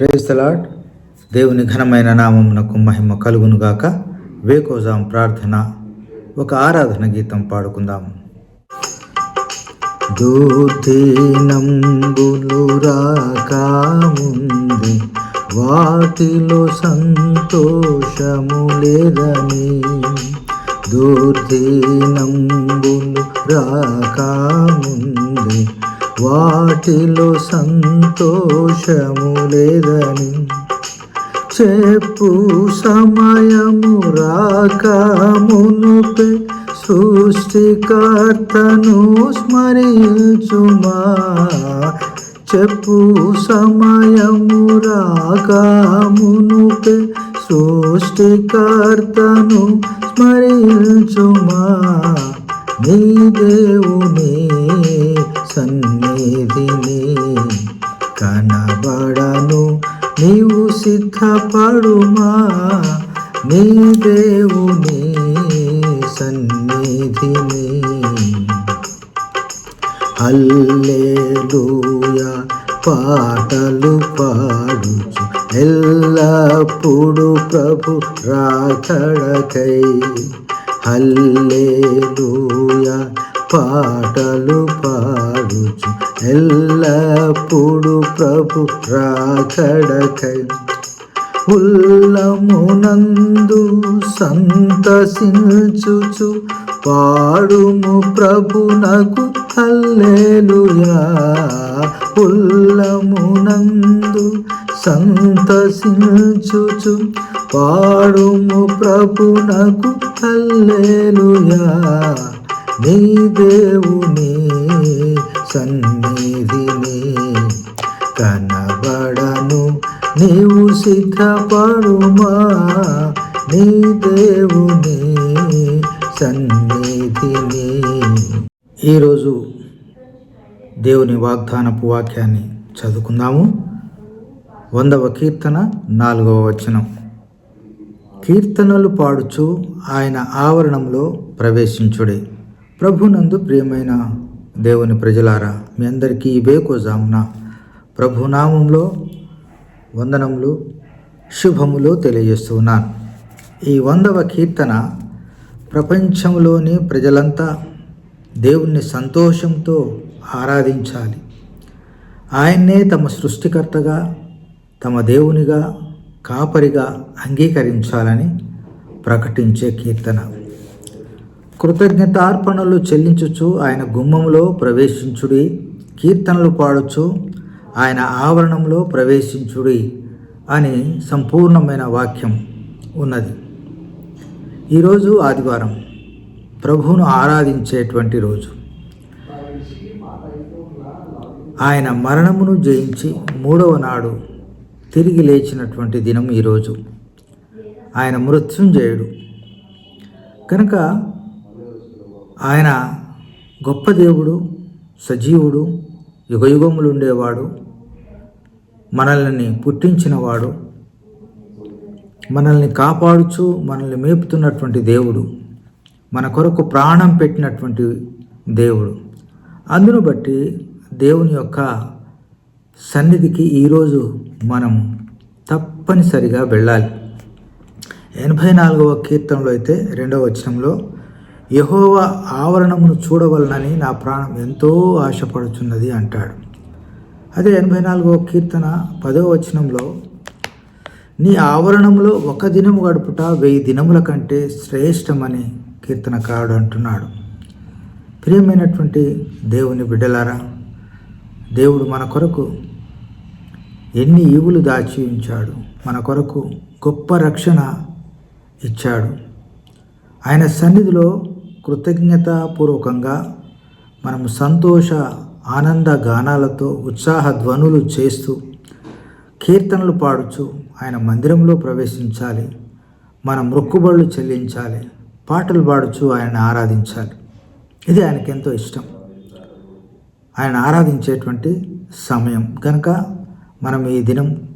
Praise the Lord దేవుని ఘనమైన నామమునకు మహిమ కలుగునుగాక. వేకోజాం ప్రార్థన. ఒక ఆరాధన గీతం పాడుకుందాం. దూర్దీనంబులు రాకముంది వాటిలో సంతోషము లేదని దూర్దీనంబులు రాకముంది వాటిలో సంతోషము లేదని చెప్పు సమయము రాకమునుపే సృష్టికర్తను స్మరించుమా. చెప్పు సమయము రాకమునుపే సృష్టికర్తను స్మరించుమా. నీ దేవుని సన్నిధిని కనబడను నీవు సిద్ధపడుమా? నీ దేవుని సన్నిధిని అల్లేలుయా పాటలు పాడుచు. ఎల్లప్పుడు ప్రభు రాకడకై హల్లెలూయా పాటలు పాడుచు. ఎల్లప్పుడు ప్రభు రాకడకై ఉల్లమునందు సంతసించుచు. పాడుము ప్రభునకు హల్లేలుయా. ఉల్లమునందు సంతసించుచు. పాడుము ప్రభునకు హల్లేలుయా. నీ దేవుని సన్నిధిని కనబడను. నీవు సిద్ధపడుమా. నీ దేవుని సన్ని ఈరోజు దేవుని వాగ్దానపు వాక్యాన్ని చదువుకుందాము. వందవ కీర్తన నాలుగవ వచనం. కీర్తనలు పాడుచు ఆయన ఆవరణంలో ప్రవేశించుడే. ప్రభునందు ప్రియమైన దేవుని ప్రజలారా మీ అందరికీ ఈ బేకోజామున ప్రభునామంలో వందనములు శుభములు తెలియజేస్తున్నాను ఈ వందవ కీర్తన ప్రపంచంలోని ప్రజలంతా దేవుణ్ణి సంతోషంతో ఆరాధించాలి. ఆయన్నే తమ సృష్టికర్తగా తమ దేవునిగా కాపరిగా అంగీకరించాలని ప్రకటించే కీర్తన. కృతజ్ఞతార్పణలు చెల్లించుచు ఆయన గుమ్మంలో ప్రవేశించుడి కీర్తనలు పాడుచు ఆయన ఆవరణంలో ప్రవేశించుడి అని సంపూర్ణమైన వాక్యం ఉన్నది. ఈరోజు ఆదివారం. ప్రభువును ఆరాధించేటువంటి రోజు. ఆయన మరణమును జయించి మూడవ నాడు తిరిగి లేచినటువంటి దినం ఈరోజు ఆయన మృత్యుంజయుడు. కనుక ఆయన గొప్ప దేవుడు సజీవుడు యుగయుగములు ఉండేవాడు మనల్ని పుట్టించినవాడు మనల్ని కాపాడుచు మనల్ని మేపుతున్నటువంటి దేవుడు. మన కొరకు ప్రాణం పెట్టినటువంటి దేవుడు. అందును బట్టి దేవుని యొక్క సన్నిధికి ఈరోజు మనం తప్పనిసరిగా వెళ్ళాలి. ఎనభై నాలుగవ కీర్తనలో అయితే రెండవ వచనంలో యహోవ ఆవరణమును చూడవలనని నా ప్రాణం ఎంతో ఆశపడుచున్నది అంటాడు. అదే ఎనభై నాలుగవ కీర్తన పదవ వచనంలో నీ ఆవరణంలో ఒక దినము గడుపుట వెయ్యి దినముల కంటే శ్రేష్టమని కీర్తనకారుడు అంటున్నాడు. ప్రియమైనటువంటి దేవుని బిడ్డలారా దేవుడు మన కొరకు ఎన్ని ఈవులు దాచి ఉంచాడు మన కొరకు గొప్ప రక్షణ ఇచ్చాడు. ఆయన సన్నిధిలో కృతజ్ఞతాపూర్వకంగా మనము సంతోష ఆనంద గానాలతో ఉత్సాహ ధ్వనులు చేస్తూ కీర్తనలు పాడుచు ఆయన మందిరంలో ప్రవేశించాలి మన మొక్కుబళ్ళు చెల్లించాలి. పాటలు పాడుచు ఆయన ఆరాధించాలి. ఇది ఆయనకి ఎంతో ఇష్టం. ఆయన ఆరాధించేటువంటి సమయం. కనుక మనం ఈ దినం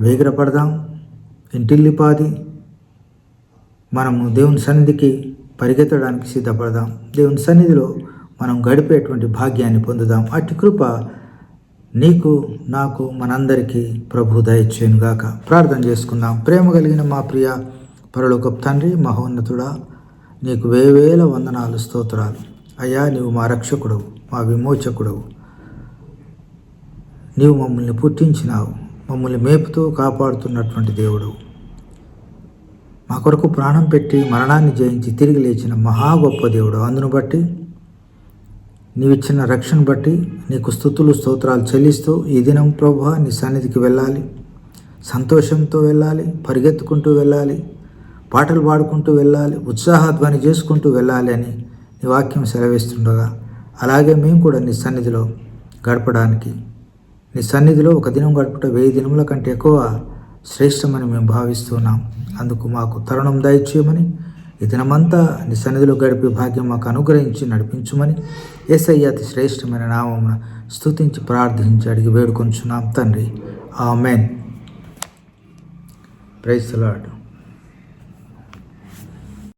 వేగిరపడదాం. ఇంటిల్లిపాది మనము దేవుని సన్నిధికి పరిగెత్తడానికి సిద్ధపడదాం. దేవుని సన్నిధిలో మనం గడిపేటువంటి భాగ్యాన్ని పొందుదాం. అట్టి కృప నీకు నాకు మనందరికీ ప్రభు దయచేనుగాక ప్రార్థన చేసుకుందాం. ప్రేమ కలిగిన మా ప్రియ పరలోకపు తండ్రి మహోన్నతుడా నీకు వేవేల వందనాలు స్తోత్రాలు. అయ్యా నీవు మా రక్షకుడవు మా విమోచకుడవు. నీవు మమ్మల్ని పుట్టించినావు మమ్మల్ని మేపుతూ కాపాడుతున్నటువంటి దేవుడు మా కొరకు ప్రాణం పెట్టి మరణాన్ని జయించి తిరిగి లేచిన మహా గొప్ప దేవుడు. అందును బట్టి నీవిచ్చిన రక్షణ బట్టి నీకు స్థుతులు స్తోత్రాలు చెల్లిస్తూ ఈ దినం ప్రభు నీ సన్నిధికి వెళ్ళాలి. సంతోషంతో వెళ్ళాలి పరిగెత్తుకుంటూ వెళ్ళాలి. పాటలు పాడుకుంటూ వెళ్ళాలి ఉత్సాహధ్వని చేసుకుంటూ వెళ్ళాలి అని నీ వాక్యం సెలవిస్తుండగా అలాగే మేము కూడా నీ సన్నిధిలో గడపడానికి. నీ సన్నిధిలో ఒక దినం గడుపుట వెయ్యి దినముల కంటే ఎక్కువ శ్రేష్టమని మేము భావిస్తున్నాం అందుకు మాకు తరుణం దయచేయమని ఈ దినమంతా నీ సన్నిధిలో గడిపే భాగ్యం మాకు అనుగ్రహించి నడిపించుమని ఏసయ్య అతి శ్రేష్టమైన నామమున స్తుతించి ప్రార్థించి అడిగి వేడుకొంచున్నాం తండ్రి. ఆమెన్. ప్రైస్ లాడు